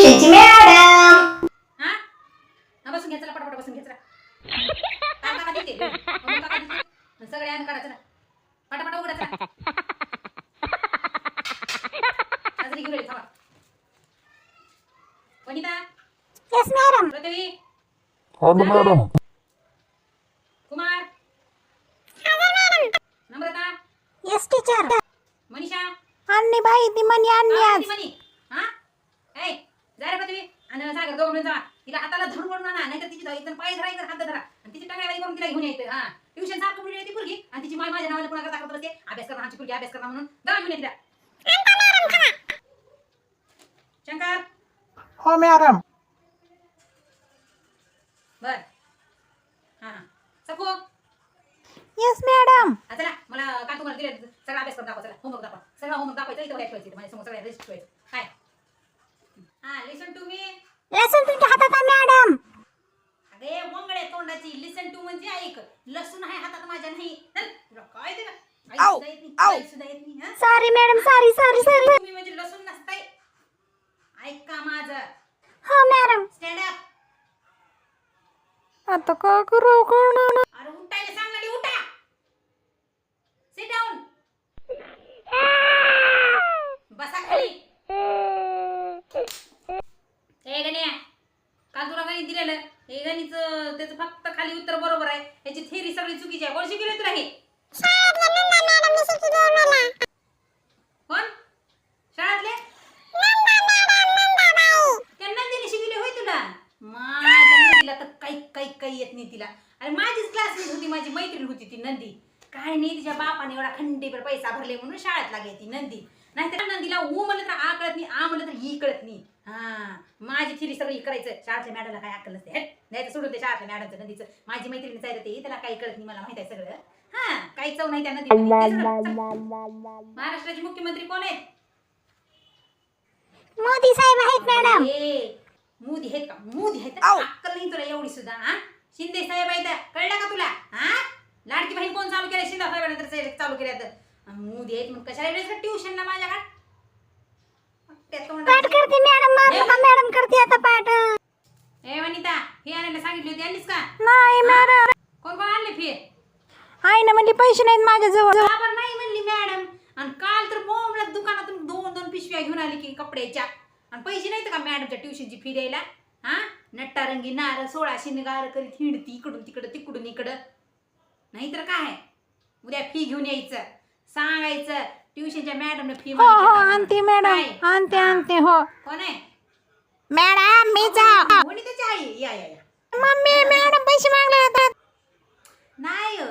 ट्युशनची madam. हा? हा बसून घ्या चला पटापट बसून घ्या चला. काय काका देते? मग काका देते. सगळे आणि काढा चला पटापट उघडा चला. हाजरी घेऊन थांबा. Vanita? Yes madam Prithvi hello madam Kumar? Namrata? Yes teacher Manisha? अन्नी बाई ती मनी अन्नी हा, आज. ती मनी हा ए जा रे पृथ्वी मिळून जा तिला हाताला धरून म्हणून आणा नाहीतर तिची धा- इथं पाय धरायचं हात धरा. आणि तिची टांगड्या करून तिला घेऊन यायचं. हा. ट्युशन सारखं मुली ती पोरगी आणि तिची माय माझ्या नावाला करता करत बसते. अभ्यास करा आमची पोरगी अभ्यास करा म्हणून. जा घेऊन तिला. शंकर. हो मॅडम बर. हा. सकू येस मॅडम चला. मला काय तुम्हाला दिले सगळा अभ्यास करून दाखवा चला. होमवर्क दाखवा. सगळा होमवर्क दाखवायचा इथं व्हायचं माझ्यासमोर सगळ्या लिस्ट ठेवायचं. काय? हा लिसन टू मी लेसन तुमच्या हातात आहे मॅडम. अरे वंगळे तोंडाची लिसन टू म्हणजे ऐक. लसूण आहे हातात माझ्या नाही. चल, तुला काय ते का आऊ, आऊ. काही सुद्धा येत नाही हा? Sorry madam sorry sorry sorry तुम्ही म्हणजे लसूण नसताय. ऐका माझं? हो मॅडम स्टँड अप आता काय करू कळणार अरे उठायला सांग आली उठा सिट डाऊन बसा खाली ए गण्या काल तुला गणित दिलेलं हे गणित त्याचं फक्त खाली उत्तर बरोबर आहे याची थेरी सगळी तर आहे कोण? शिकले त्यांना तिने शिकले होय तुला. माझ्या नंदीला तर काही काही काही येत नाही तिला. अरे माझीच क्लासमेट होती माझी मैत्रीण होती ती नंदी. काय नाही तिच्या बापाने एवढा खंडीभर पैसा भरले म्हणून शाळेत लागे ती नंदी. नाहीतर नंदीला ऊ म्हणलं तर आ कळत नाही आ म्हणलं तर ई कळत नाही. हा माझी थिरी सगळी करायचं. शाळेतल्या मॅडमला काय अक्कल नसते नाही तर सोडून ते शाळेतल्या मॅडमचं नंदीचं. माझी मैत्रिणी जायला ते त्याला काही कळत नाही मला माहीत आहे सगळं. हा काही चव नाही त्या नदी महाराष्ट्राचे मुख्यमंत्री कोण आहेत? मोदी साहेब आहेत मॅडम मोदी आहेत का? मोदी आहेत? का? अक्कल नाही तुला एवढी सुद्धा हा? शिंदे साहेब आहेत. कळलं का तुला? हा? लाडकी बहीण कोण चालू केलं शिंदे साहेबांनी तर साहेब चालू केल्या तर मोदी आहेत मग कशाला येण्याचं ट्युशनला माझ्याकडे? त्या पाठ तोंडाची- करते मॅडम माझं का मॅडम करते आता पाठ ए वनिता फी आणायला सांगितली होती आणलीस का? नाही मॅडम. कोण कोण आणली आई ना म्हणजे पैसे नाहीत माझ्या जवळ बरोबर नाही म्हणली मॅडम. आणि काल तर बोंबला दुकानातून दोन दोन पिशव्या घेऊन आली की कपड्याच्या. आणि पैसे नाहीत का मॅडमच्या ट्युशनची फी द्यायला? हा? नट्टारंगी नार सोळा शिनगार करीत हिंडती इकडून तिकडं तिकडून इकडं. नाहीतर काय? उद्या फी घेऊन यायचं. सांगायचं ट्युशनच्या मॅडमने फी हो हो आणते मॅडम आणते आणते हो. कोण आहे? मॅडम मी जा. कोणी त्याची आई. या या या. मम्मी मॅडम पैसे मागले होते नाही हो.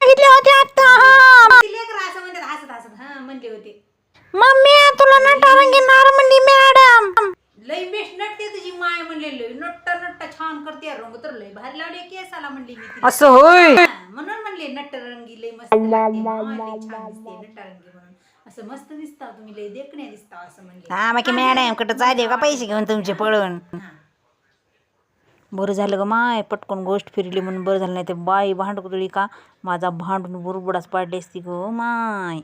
सांगितले होते आता. हा ती लेकरं असं म्हणतात हसत हसत. हा म्हणले होते. मम्मी तुला नटारंगी नार म्हणली मॅडम. लय बेस्ट नटते तुझी माय म्हणले लय नट्ट नट्ट छान करते रंग तर लय भारी लावले केसाला म्हणली मी तिला. असं होय? हा, म्हणून म्हणले नट्टरंगी लय मस्त लागते. माय लय छान दिसते नट्टरंगी म्हणून. असं मस्त दिसता तुम्ही लय देखण्या दिसता असं म्हणले. हा मग मॅडम कुठं चालले का पैसे घेऊन तुमचे पळून? हा. बरं झालं ग माय पटकन गोष्ट फिरली म्हणून बरं झालं नाही ते बाई भांडकुदळी का? माझा भांडून बुरबुडाच पाडली असती ग माय.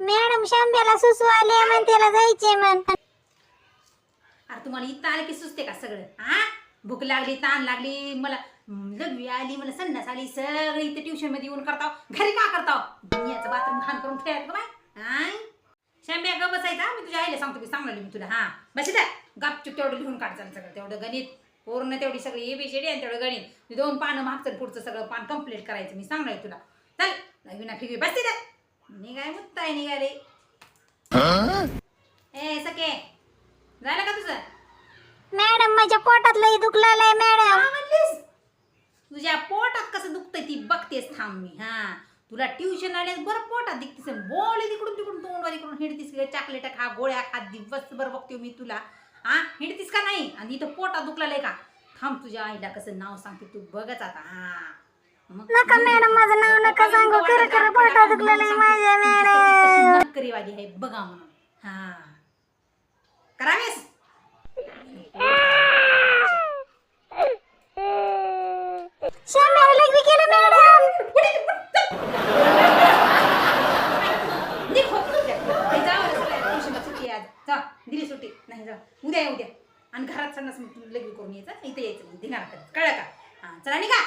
मॅडम शांब्याला सुसू आले म्हणतेला जायचे म्हण. अरे तुम्हाला इथं आलं की सुचते का सगळं? हा भूक लागली ताण लागली मला लघवी आली मला संडास आली सगळं इथं ट्युशनमध्ये येऊन करताव. घरी का करताव? दुनियाचं बाथरूम घाण करून ठेवायचं का बाय शांब्या ग बसायचा. मी तुझ्या आईला सांगतो की सांगणार मी तुला. हा. बस इथं. गपचूप तेवढं लिहून काढचाल सगळं. तेवढं गणित. पूर्ण तेवढी सगळी एबीसीडी आणि तेवढं गणित. ते दोन पानं मागचं पुढचं सगळं पान कंप्लीट करायचं. मी सांगणार तुला. चल. नवीन फिगवी बस तिथं निघाय मुत्ताय निघाले. ए सके. झालं का तुझं? मॅडम माझ्या पोटात लई दुखलेलं का मॅडम तुझ्या पोटात कसं दुखतंय ती बघतेस थांब मी. हा. तुला ट्युशन आल्यास बरं पोटात दिसतेस बोल तिकडून तिकडून तोंडवर इकडून हिंडतीस चॉकलेट खा गोळ्या खा दिवसभर बघते मी तुला. हा? हिंडतीस का नाही? आणि इथं पोटात दुखलाय का? थांब तुझ्या आईला कसं नाव सांगते तू बघच आता. हा. मग नका मॅडम, माझं नाव नका सांगू. खरं खरं पोटात दुखलेलं आहे माझ्या मॅडम. नकरीवाली आहे बघा म्हणून. हा. करावेस केलं मॅडम? घरात संडास लगे करून यायचं. इथे यायचं. नाही धिंगाणा करत कळलं का? हा चला निघा.